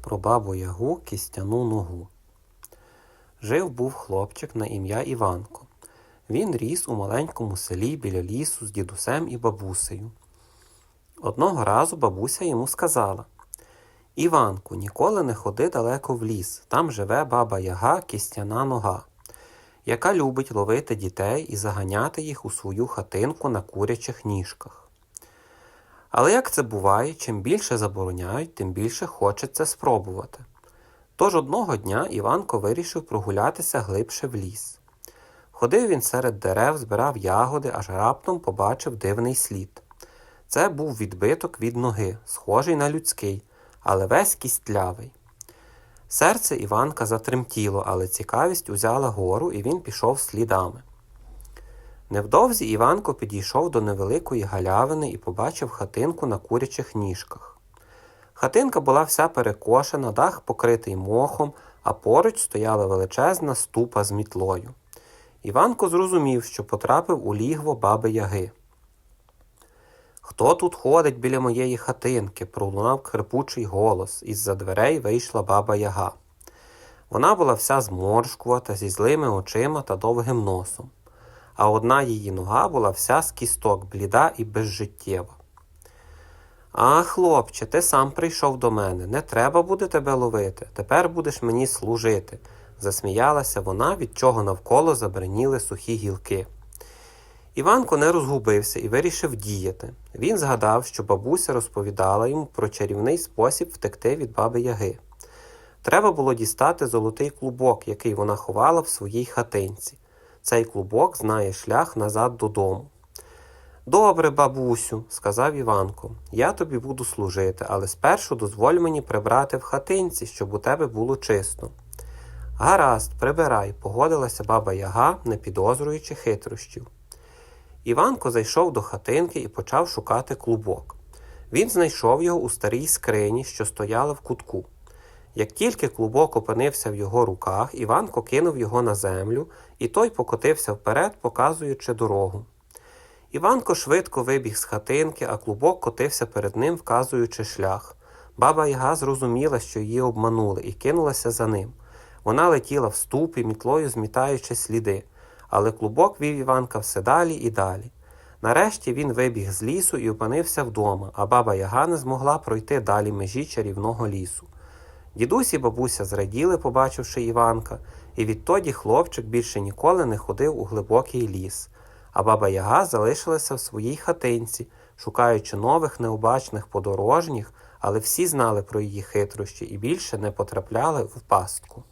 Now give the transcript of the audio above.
Про бабу Ягу кістяну ногу. Жив був хлопчик на ім'я Іванко. Він ріс у маленькому селі біля лісу з дідусем і бабусею. Одного разу бабуся йому сказала Іванку, ніколи не ходи далеко в ліс, там живе баба Яга кістяна нога, яка любить ловити дітей і заганяти їх у свою хатинку на курячих ніжках. Але як це буває, чим більше забороняють, тим більше хочеться спробувати. Тож одного дня Іванко вирішив прогулятися глибше в ліс. Ходив він серед дерев, збирав ягоди, аж раптом побачив дивний слід. Це був відбиток від ноги, схожий на людський, але весь кістлявий. Серце Іванка затремтіло, але цікавість узяла гору, і він пішов слідами. Невдовзі Іванко підійшов до невеликої галявини і побачив хатинку на курячих ніжках. Хатинка була вся перекошена, дах покритий мохом, а поруч стояла величезна ступа з мітлою. Іванко зрозумів, що потрапив у лігво баби Яги. Хто тут ходить біля моєї хатинки? пролунав хрипучий голос. Із-за дверей вийшла баба Яга. Вона була вся зморшкувата, зі злими очима та довгим носом, а одна її нога була вся з кісток, бліда і безжиттєва. А, хлопче, ти сам прийшов до мене. Не треба буде тебе ловити. Тепер будеш мені служити. засміялася вона, від чого навколо забриніли сухі гілки. Іванко не розгубився і вирішив діяти. Він згадав, що бабуся розповідала йому про чарівний спосіб втекти від баби Яги. Треба було дістати золотий клубок, який вона ховала в своїй хатинці. Цей клубок знає шлях назад додому. Добре, бабусю, сказав Іванко, я тобі буду служити, але спершу дозволь мені прибрати в хатинці, щоб у тебе було чисто. Гаразд, прибирай, погодилася баба Яга, не підозрюючи хитрощів. Іванко зайшов до хатинки і почав шукати клубок. Він знайшов його у старій скрині, що стояла в кутку. Як тільки клубок опинився в його руках, Іванко кинув його на землю, і той покотився вперед, показуючи дорогу. Іванко швидко вибіг з хатинки, а клубок котився перед ним, вказуючи шлях. Баба Яга зрозуміла, що її обманули, і кинулася за ним. Вона летіла в ступі, мітлою змітаючи сліди, але клубок вів Іванка все далі і далі. Нарешті він вибіг з лісу і опинився вдома, а баба Яга не змогла пройти далі межі чарівного лісу. Дідусь і бабуся зраділи, побачивши Іванка, і відтоді хлопчик більше ніколи не ходив у глибокий ліс, а баба Яга залишилася в своїй хатинці, шукаючи нових необачних подорожніх, але всі знали про її хитрощі і більше не потрапляли в пастку.